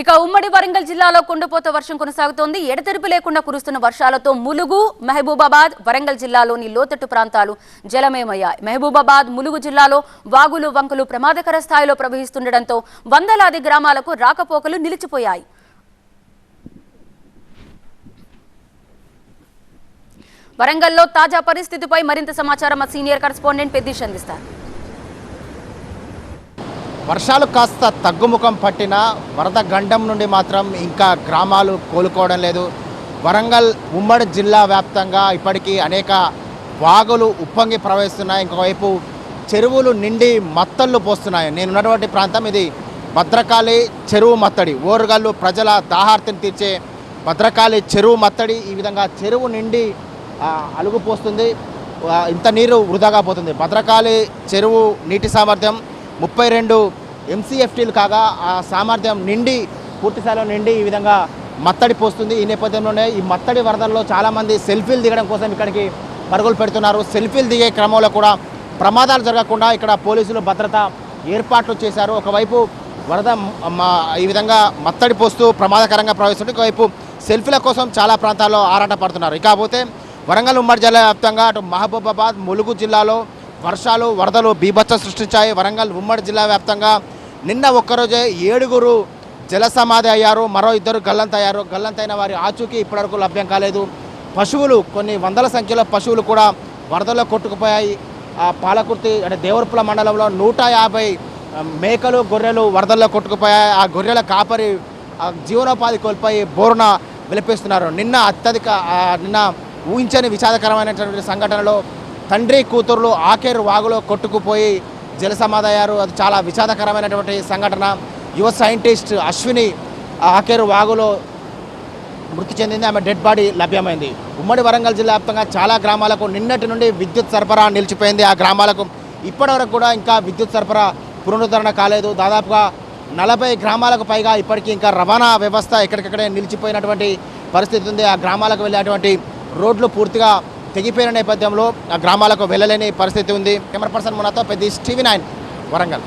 ఇక ఉమ్మడి వరంగల్ జిల్లాలో కుండపోత వర్షం కొనసాగుతోంది. ఎడతెరిపి లేకుండా కురుస్తున్న వర్షాలతో ములుగు మహబూబాబాద్ వరంగల్ జిల్లాలోని లోతట్టు ప్రాంతాలు జలమయమయ్యాయి. మహబూబాబాద్ ములుగు జిల్లాలో వాగులు వంకలు ప్రమాదకర స్థాయిలో ప్రవహిస్తుండటంతో వందలాది గ్రామాలకు రాకపోకలు నిలిచిపోయాయి. వరంగల్లో తాజా పరిస్థితిపై మరింత సమాచారం మా సీనియర్ కరెస్పాండెంట్ పెద్దీష్ అందిస్తారు. వర్షాలు కాస్త తగ్గుముఖం పట్టిన వరద గండం నుండి మాత్రం ఇంకా గ్రామాలు కోలుకోవడం లేదు. వరంగల్ ఉమ్మడి జిల్లా వ్యాప్తంగా ఇప్పటికీ అనేక వాగులు ఉప్పొంగి ప్రవహిస్తున్నాయి. ఇంకోవైపు చెరువులు నిండి మత్తళ్ళు పోస్తున్నాయి. నేను ఉన్నటువంటి ప్రాంతం ఇది భద్రకాళి చెరువు మత్తడి. ఓరుగల్లు ప్రజల దాహార్తిని తీర్చే భద్రకాళి చెరువు మత్తడి ఈ విధంగా చెరువు నిండి అలుగు పోస్తుంది ఇంత నీరు వృధాగా పోతుంది. భద్రకాళి చెరువు నీటి సామర్థ్యం ముప్పై రెండు ఎంసీఎఫ్టీలు కాగా ఆ సామర్థ్యం నిండి పూర్తిస్థాయిలో నిండి ఈ విధంగా మత్తడి పోస్తుంది. ఈ నేపథ్యంలోనే ఈ మత్తడి వరదల్లో చాలామంది సెల్ఫీలు దిగడం కోసం ఇక్కడికి పరుగులు పెడుతున్నారు. సెల్ఫీలు దిగే క్రమంలో కూడా ప్రమాదాలు జరగకుండా ఇక్కడ పోలీసులు భద్రత ఏర్పాట్లు చేశారు. ఒకవైపు వరద ఈ విధంగా మత్తడి పోస్తూ ప్రమాదకరంగా ప్రవహిస్తుంటే ఒకవైపు సెల్ఫీల కోసం చాలా ప్రాంతాల్లో ఆరాట పడుతున్నారు ఇకపోతే వరంగల్ ఉమ్మడి జిల్లా వ్యాప్తంగా అటు మహబూబాబాద్ ములుగు జిల్లాలో వర్షాలు వరదలు బీభత్స సృష్టించాయి. వరంగల్ ఉమ్మడి జిల్లా వ్యాప్తంగా నిన్న ఒక్కరోజే ఏడుగురు జల సమాధి అయ్యారు. మరో ఇద్దరు గల్లంతయ్యారు. గల్లంతైన వారి ఆచూకీ ఇప్పటివరకు లభ్యం కాలేదు. పశువులు కొన్ని వందల సంఖ్యలో పశువులు కూడా వరదల్లో కొట్టుకుపోయాయి. పాలకుర్తి అంటే దేవరపుల మండలంలో నూట యాభై మేకలు గొర్రెలు వరదల్లో కొట్టుకుపోయాయి. ఆ గొర్రెల కాపరి జీవనోపాధి కోల్పోయి బోరున విలపిస్తున్నారు. నిన్న అత్యధిక నిన్న ఊహించని విషాదకరమైనటువంటి సంఘటనలో తండ్రి కూతుర్లు ఆకేరు వాగులో కొట్టుకుపోయి జలసమాధయ్యారు అది చాలా విషాదకరమైనటువంటి సంఘటన. యువ సైంటిస్ట్ అశ్విని ఆ ఆకేరు వాగులో మృతి చెందింది. ఆమె డెడ్ బాడీ లభ్యమైంది. ఉమ్మడి వరంగల్ జిల్లా వ్యాప్తంగా చాలా గ్రామాలకు నిన్నటి నుండి విద్యుత్ సరఫరా నిలిచిపోయింది. ఆ గ్రామాలకు ఇప్పటివరకు కూడా ఇంకా విద్యుత్ సరఫరా పునరుద్ధరణ కాలేదు. దాదాపుగా నలభై గ్రామాలకు పైగా ఇప్పటికీ ఇంకా రవాణా వ్యవస్థ ఎక్కడికక్కడే నిలిచిపోయినటువంటి పరిస్థితి ఉంది. ఆ గ్రామాలకు వెళ్ళేటువంటి రోడ్లు పూర్తిగా తెగిపోయిన నేపథ్యంలో గ్రామాలకు వెళ్ళలేని పరిస్థితి ఉంది. కెమెరా పర్సన్ మనతో పెద్ద టీవీ నైన్ వరంగల్.